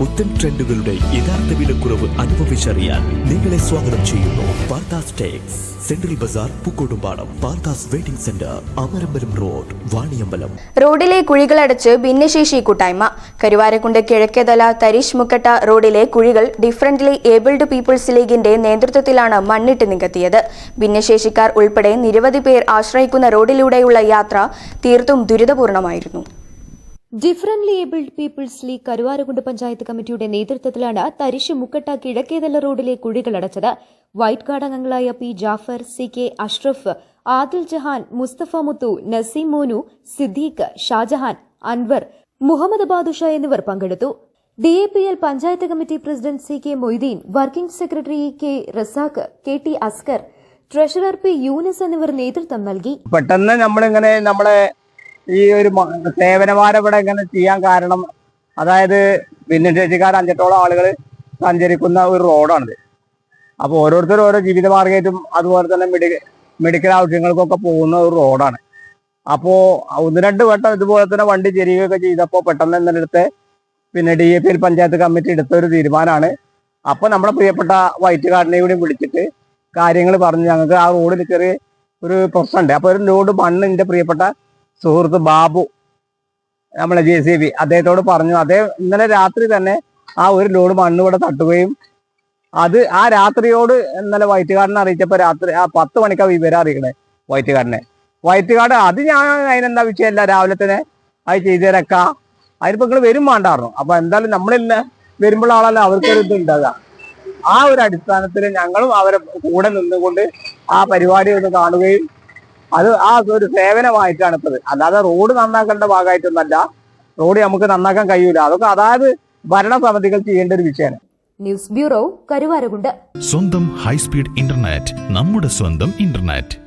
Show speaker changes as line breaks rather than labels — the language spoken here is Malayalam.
പുത്തൻ ട്രെൻഡുകളുടെ യഥാർത്ഥ വിലക്കുറവ് അനുഭവിച്ചറിയാൻ നിങ്ങളെ സ്വാഗതം ചെയ്യുന്നു Parthas Tex. Central bazaar Pookkottumpadam Parthas waiting centre Amarambalam road Vaniyambalam.
റോഡിലെ കുഴികളടച്ച് ഭിന്നശേഷി കൂട്ടായ്മ. കരുവാരക്കുണ്ട് കിഴക്കേതല തരിശ് മുക്കട്ട റോഡിലെ കുഴികൾ ഡിഫറന്റ്ലി ഏബിൾഡ് പീപ്പിൾസ് ലീഗിന്റെ നേതൃത്വത്തിലാണ് മണ്ണിട്ട് നികത്തിയത്. ഭിന്നശേഷിക്കാർ ഉൾപ്പെടെ നിരവധി പേർ ആശ്രയിക്കുന്ന റോഡിലൂടെയുള്ള യാത്ര തീർത്തും ദുരിതപൂർണമായിരുന്നു.
Differently abled people's league Karuvarakundu panchayat കമ്മിറ്റിയുടെ നേതൃത്വത്തിലാണ് തരിശ് മുക്കട്ട കിഴക്കേതല റോഡിലെ കുഴികളടച്ചത് വൈറ്റ് കാർഡ് അംഗങ്ങളായ P Jafar C K Ashraf Adil Jahan Musthafa Muthu Naseem Monu Siddique Shajahan Anwar Muhammad Badusha എന്നിവർ പങ്കെടുത്തു. D A P L panchayat committee president C K Moideen working secretary K Razak K T Askar treasurer P Yunus എന്നിവർ നേതൃത്വം നൽകി.
പെട്ടെന്ന് നമ്മളിങ്ങനെ നമ്മളെ ഈ ഒരു സേവനമാരം ഇവിടെ ഇങ്ങനെ ചെയ്യാൻ കാരണം അതായത് ഭിന്നശേഷിക്കാർ അഞ്ചെട്ടോളം ആളുകൾ സഞ്ചരിക്കുന്ന ഒരു റോഡാണിത്. അപ്പോൾ ഓരോരുത്തരും ഓരോ ജീവിത ജീവിതമാർഗമായിട്ടും അതുപോലെ തന്നെ മെഡി മെഡിക്കൽ ആവശ്യങ്ങൾക്കൊക്കെ പോകുന്ന ഒരു റോഡാണ്. അപ്പോൾ ഒന്ന് രണ്ട് വട്ടം ഇതുപോലെ തന്നെ വണ്ടി ചെരിയുകയൊക്കെ ചെയ്തപ്പോൾ പെട്ടെന്ന് എന്നിടത്ത് പിന്നെ D A P L panchayat committee എടുത്ത ഒരു തീരുമാനമാണ്. അപ്പോൾ നമ്മുടെ പ്രിയപ്പെട്ട വൈറ്റ് കാർഡിനെ കൂടി വിളിച്ചിട്ട് കാര്യങ്ങൾ പറഞ്ഞ് ഞങ്ങൾക്ക് ആ റോഡിൽ ചെറിയ ഒരു പ്രശ്നമുണ്ട്. അപ്പോൾ ഒരു ലോഡ് മണ്ണ് എന്റെ പ്രിയപ്പെട്ട സുഹൃത്ത് ബാബു നമ്മളെ ജെ സി ബി അദ്ദേഹത്തോട് പറഞ്ഞു അദ്ദേഹം ഇന്നലെ രാത്രി തന്നെ ആ ഒരു ലോഡ് മണ്ണ് തട്ടുകയും അത് ആ രാത്രിയോട് ഇന്നലെ വൈറ്റുകാടിനെ അറിയിച്ചപ്പോൾ രാത്രി ആ പത്ത് മണിക്കാണ് വിവരം അറിയിക്കണേ വൈറ്റുകാടിനെ. വൈറ്റുകാട് അത് ഞാൻ അതിനെന്താ വിഷയമല്ല രാവിലെ തന്നെ അത് ചെയ്തു തരക്ക അതിനിപ്പോ നിങ്ങൾ വരും വേണ്ടായിരുന്നു അപ്പൊ എന്തായാലും നമ്മളില്ല വരുമ്പോഴാണല്ലോ അവർക്കൊരു ഇത് ഉണ്ടാകുക ആ ഒരു അടിസ്ഥാനത്തിൽ ഞങ്ങളും അവരെ കൂടെ നിന്നുകൊണ്ട് ആ പരിപാടി ഒന്ന് കാണുകയും അത് ആ ഒരു സേവനമായിട്ടാണ് ഇപ്പത് അല്ലാതെ റോഡ് നന്നാക്കേണ്ട ഭാഗമായിട്ടൊന്നല്ല. റോഡ് നമുക്ക് നന്നാക്കാൻ കഴിയൂല. അതൊക്കെ അതായത് ഭരണസമിതികൾ ചെയ്യേണ്ട ഒരു വിഷയമാണ്.
News bureau Karuvarakundu.
സ്വന്തം ഹൈസ്പീഡ് ഇന്റർനെറ്റ് നമ്മുടെ സ്വന്തം ഇന്റർനെറ്റ്.